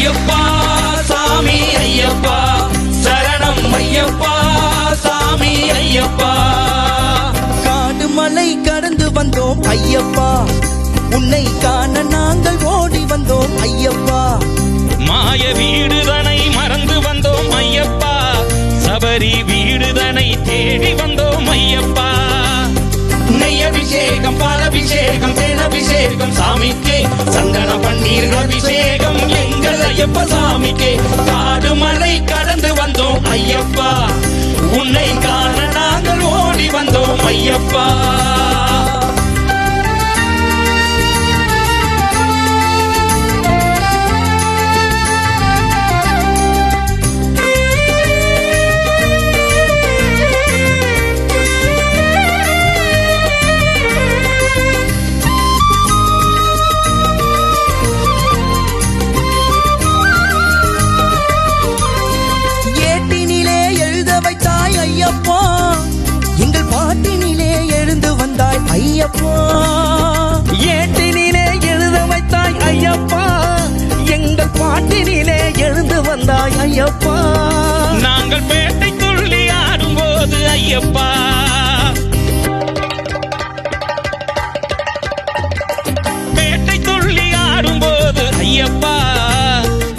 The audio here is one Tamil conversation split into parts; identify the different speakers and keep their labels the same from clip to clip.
Speaker 1: ஐயப்பா சாமி ஐயப்பா சரணம் ஐயப்பா சாமி ஐயப்பா.
Speaker 2: காடு மலை கடந்து வந்தோம் ஐயப்பா. உன்னை காண நாங்கள் ஓடி வந்தோம் ஐயப்பா.
Speaker 1: மாய வீடுதனை மறந்து வந்தோம் ஐயப்பா. சபரி வீடுதனை தேடி வந்தோம் ஐயப்பா. நெய் அபிஷேகம் பால் அபிஷேகம் தேன் அபிஷேகம் சாமிக்கே சந்தன பன்னீர் அபிஷேகம் எங்கள் ஐயப்ப சாமிக்கே காடு மலை கடந்து வந்தோம் ஐயப்பா. உன்னை காண நாங்கள் ஓடி வந்தோம் ஐயப்பா.
Speaker 2: எழுந்து வந்தாய் ஐயப்பா.
Speaker 1: நாங்கள் பேட்டை துள்ளி ஆடும்போது ஐயப்பா. பேட்டை துள்ளி ஆடும்போது ஐயப்பா.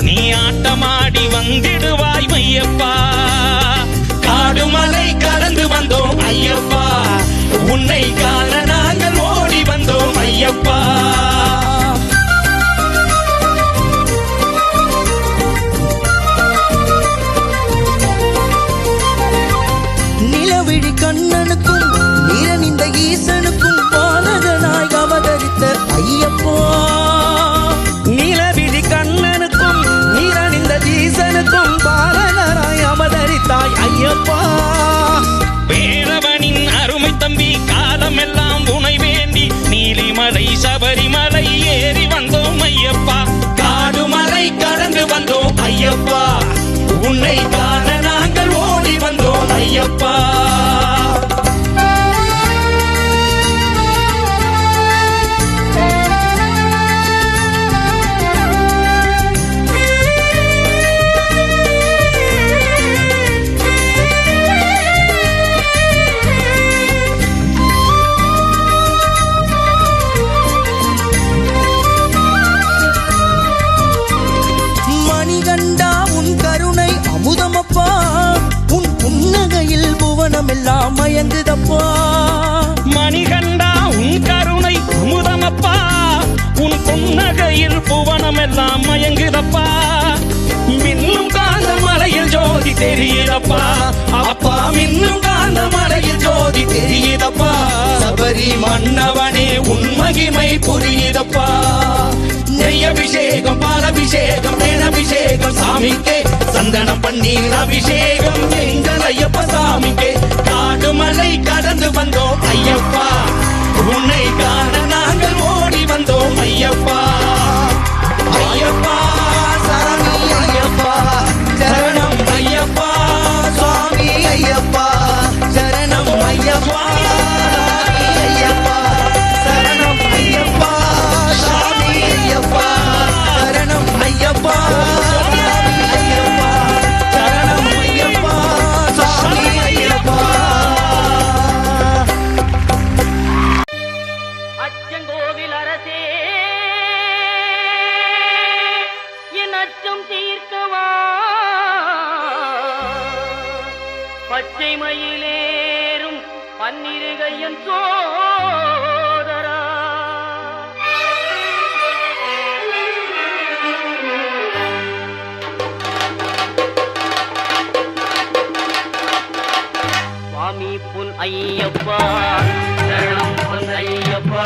Speaker 1: நீ ஆட்டமாடி வந்திடுவாய் ஐயப்பா காடு மலை கடந்து வந்தோம் ஐயப்பா. உன்னை
Speaker 2: கா கண்ணனுக்கும் நிறனிந்த ஈசனுக்கும் பாலகனாய் அவதரித்த ஐயப்பா.
Speaker 3: நிலவிழி கண்ணனுக்கும் நீரணிந்த ஜீசனுக்கும் பாலகராய் அவதரித்தாய் ஐயப்பா.
Speaker 1: வேறவனின் அருமை தம்பி காலமெல்லாம் உனை வேண்டி நீலிமலை சபரிமலை ஏறி வந்தோம் ஐயப்பா. காடுமலை கடந்து வந்தோம் ஐயப்பா. உன்னை காண வந்தோம்
Speaker 2: புவனமெல்லாம் மயங்குதப்பா.
Speaker 1: மணிகண்டா உன் கருணை அமுதமப்பா. உன் புன்னகையில் புவனமெல்லாம் மயங்குதப்பா. மின்னும் காந்த மலையில் ஜோதி தெரியுதப்பா. அப்பா மின்னும் காந்த மலையில் ஜோதி தெரியுதப்பா. சபரி மன்னவனே உன் மகிமை புரியுதப்பா. நெய் அபிஷேகம் பால் அபிஷேகம் தேன் அபிஷேகம் சாமிக்கே. சந்தனம் பன்னீர் அபிஷேகம் எங்க ஐயப்ப சாமிக்கே காடு மலை கடந்து வந்தோம். ஐயப்பா உன்னை காண நாங்கள் ஓடி வந்தோம். ஐயப்பா.
Speaker 4: புன் ஐயப்பா சரணம் புன் ஐயப்பா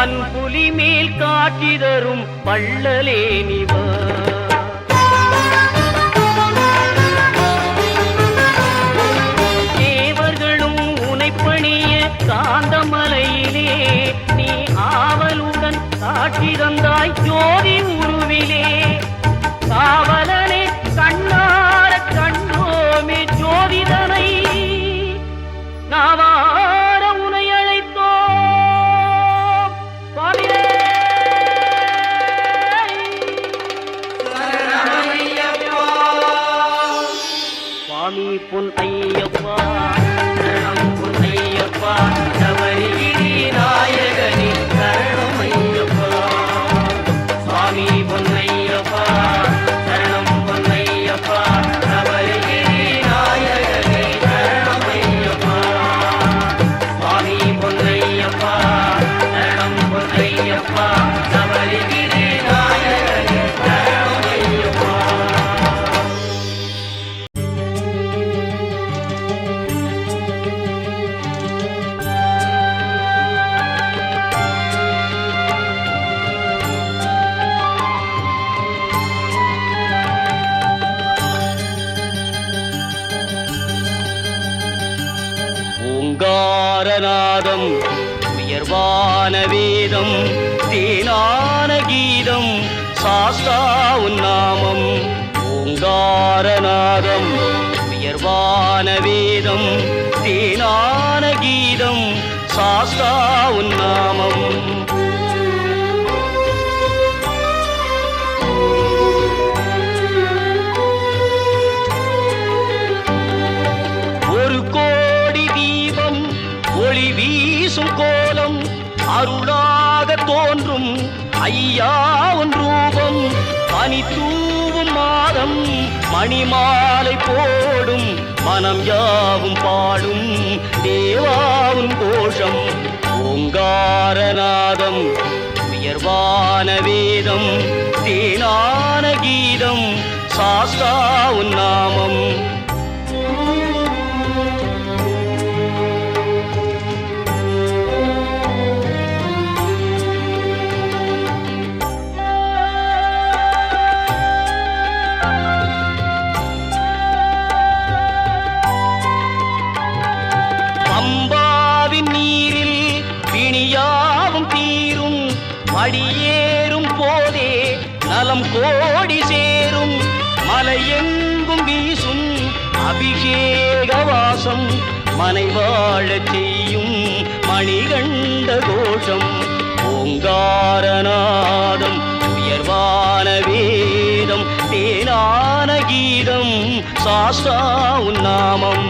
Speaker 4: பன்புலி மேல் காட்சி தரும் பள்ளலே நிவா தேவர்களும் உனைப்பணிய காந்தமலையிலே நீ ஆவலுடன் காட்சி தந்தாய் ஜோதி புன் ஐயப்பா. ஓங்காரநாதம் உயர்வான வேதம் தேனான கீதம் சாஸ்தா உன்னாமம் ஓங்காரநாதம் உயர்வான வேதம் தேனான கீதம் சாஸ்தா உன்னாமம் அருளாக தோன்றும் ஐயா உன் ரூபம் பனி தூவும் மாதம் மணிமாலை போடும் மனம் யாவும் பாடும் தேவாவும் கோஷம் ஓங்காரநாதம் உயர்வான வேதம் தேனான கீதம் சாஸ்தா உன் நலம் கோடி சேரும். மலையெங்கும் வீசும் அபிஷேக வாசம் மனை வாழச் செய்யும் மணிகண்ட கோஷம். ஓங்காரநாதம் உயர்வான வேதம் தேனான கீதம் சாஸ்தா உன்னாமம்